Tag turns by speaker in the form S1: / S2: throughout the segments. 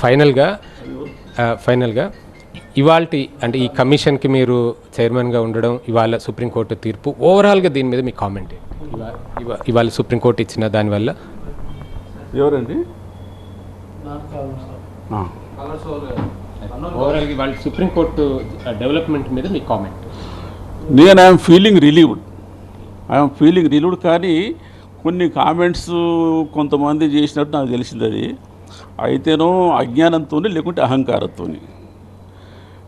S1: ఫైనల్గా ఫైనల్గా ఇవాళ అంటే ఈ కమిషన్కి మీరు చైర్మన్గా ఉండడం ఇవాళ సుప్రీంకోర్టు తీర్పు ఓవరాల్గా దీని మీద మీ కామెంట్ ఏంటి? ఇవా- ఇవా- ఇవాళ సుప్రీంకోర్టు ఇచ్చిన దానివల్ల
S2: ఎవరండి? ఆ.
S1: ఓవరాల్గా ఇవాళ సుప్రీంకోర్టు డెవలప్మెంట్ మీద మీ కామెంట్.
S2: నేను I'm feeling relieved. I'm feeling relieved కానీ కొన్ని కామెంట్స్ కొంతమంది చేసినట్టు నాకు తెలిసింది అది. అయితేనో అజ్ఞానంతో లేకుంటే అహంకారంతో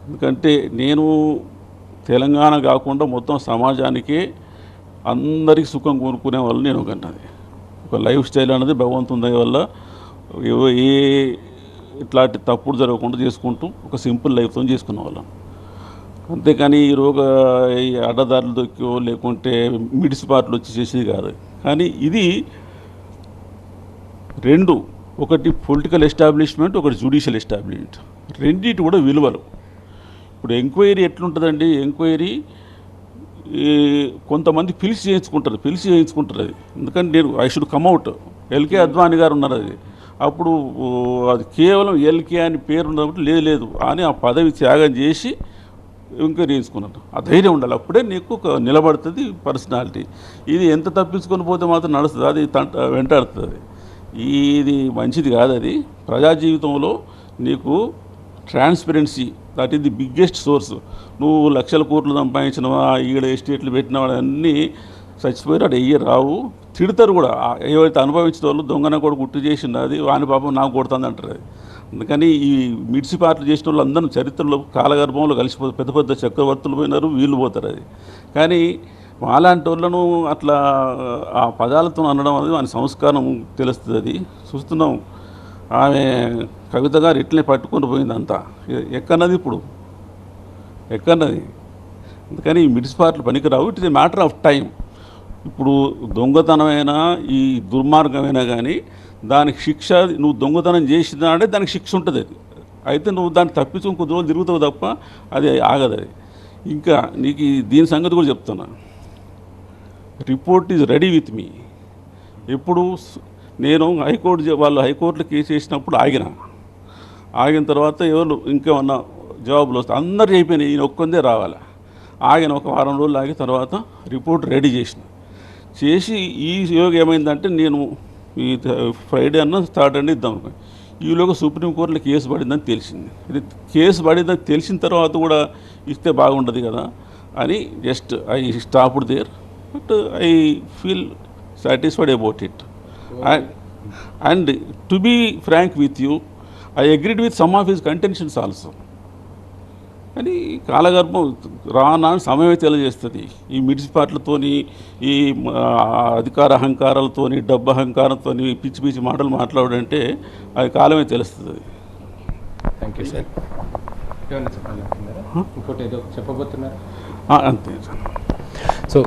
S2: ఎందుకంటే నేను తెలంగాణ కాకుండా మొత్తం సమాజానికే అందరికీ సుఖం కోరుకునే వాళ్ళు నేను ఒకన్నది ఒక లైఫ్ స్టైల్ అనేది భగవంతుని దయ వల్ల ఏవో- ఏ ఇట్లాంటి తప్పుడు జరగకుండా చేసుకుంటూ ఒక సింపుల్ లైఫ్తో చేసుకునే వాళ్ళం. అంతేకాని ఈ రోగ ఈ అడ్డదారులు దొక్కో లేకుంటే మిడిసిపాట్లు వచ్చి చేసేది కాదు. కానీ ఇది రెండు ఒకటి పొలిటికల్ ఎస్టాబ్లిష్మెంట్ ఒకటి జ్యుడిషియల్ ఎస్టాబ్లిష్మెంట్ రెండింటి కూడా విలువలు. ఇప్పుడు ఎంక్వైరీ ఎట్లుంటుందండి? ఎంక్వైరీ ఈ కొంతమంది పిలిచి చేయించుకుంటారు పిలిచి చేయించుకుంటారు అది. ఎందుకంటే నేను I should come out L K Advani గారు ఉన్నారు అది. అప్పుడు అది కేవలం ఎల్కే అని పేరు ఉన్నప్పుడు లేదు లేదు. అని ఆ పదవి త్యాగం చేసి ఎంక్వైరీ చేయించుకున్నాను ఆ ధైర్యం ఉండాలి. అప్పుడే నీకు ఒక నిలబడుతుంది పర్సనాలిటీ ఇది ఎంత తప్పించుకొని పోతే మాత్రం నడుస్తుంది. అది తంట వెంటాడుతుంది. ఇది మంచిది కాదు అది. ప్రజా జీవితంలో నీకు transparency that is the biggest source నువ్వు లక్షల కోట్లు సంపాదించినవా ఈడ ఎస్టేట్లు పెట్టినవా అన్నీ చచ్చిపోయారు. అటు ఇయ్యి రావు. తిడతారు కూడా. ఏవైతే అనుభవించిన వాళ్ళు దొంగన కూడా గుర్తు చేసిండు అది వాని పాపం నాకు కొడుతుంది అంటారు అది. అందుకని ఈ మిడిసిపాట్లు చేసిన వాళ్ళు అందరూ చరిత్రలో కాలగర్భంలో కలిసిపోతారు పెద్ద పెద్ద చక్రవర్తులు పోయినారు వీళ్ళు పోతారు అది. కానీ అలాంటి వాళ్ళను అట్లా ఆ పదాలతో అనడం అనేది వాని సంస్కారం తెలుస్తుంది అది. చూస్తున్నాం. ఆమె కవిత గారు ఇట్లనే పట్టుకొని పోయింది అంతా ఎక్కన్నది ఇప్పుడు? ఎక్కన్నది? అందుకని ఈ మిడిసిపాట్లు పనికిరావు. It is a matter of time. ఇప్పుడు దొంగతనమైనా ఈ దుర్మార్గమైనా కానీ దానికి శిక్ష నువ్వు దొంగతనం చేసినాడే దానికి శిక్ష ఉంటుంది అది. అయితే నువ్వు దాన్ని తప్పించుకుని కొద్ది రోజులు తిరుగుతావు తప్ప అది ఆగదు అది ఇంకా నీకు దీని సంగతి కూడా చెప్తున్నా. Report is ready with me. ఎప్పుడు నేను హైకోర్టు వాళ్ళు హైకోర్టులో కేసు వేసినప్పుడు ఆగిన. ఆగిన తర్వాత ఎవరు ఇంకేమన్నా జవాబులు వస్తాయి అందరు అయిపోయినాయి. ఈయన ఒక్కొందే రావాలి. ఆగిన ఒక వారం రోజులు ఆగిన తర్వాత రిపోర్ట్ రెడీ చేసిన. చేసి ఈ యోగ ఏమైందంటే నేను ఈ ఫ్రైడే అన్న సాటర్డే ఇద్దాం ఈలోగా సుప్రీంకోర్టులో కేసు పడిందని తెలిసింది. ఇది కేసు పడిందని తెలిసిన తర్వాత కూడా ఇస్తే బాగుండదు కదా అని just I stopped there. But I feel satisfied about it and to be frank with you I agreed with some of his contentions also కానీ కాలగర్భం రానా సమయం తెలియజేస్తుంది. ఈ మిడిసిపాట్లతోని ఈ అధికార అహంకారాలతోని డబ్బు అహంకారంతోని పిచ్చి పిచ్చి మాటలు మాట్లాడంటే అది కాలమే తెలుస్తుంది.
S1: థ్యాంక్ యూ సార్ ఇంకోటి ఏదో చెప్పబోతున్నారు?
S2: అంతే
S1: సో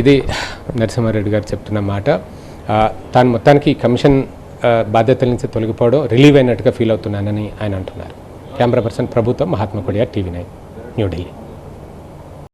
S1: ఇది నరసింహారెడ్డి గారు చెప్తున్న మాట. తాను మొత్తానికి కమిషన్ బాధ్యతల నుంచి తొలగిపోవడం రిలీవ్ అయినట్టుగా ఫీల్ అవుతున్నానని ఆయన అంటున్నారు. కెమెరా పర్సన్ ప్రభుత్వం మహాత్మా కొడియా టీవీ నైన్ న్యూఢిల్లీ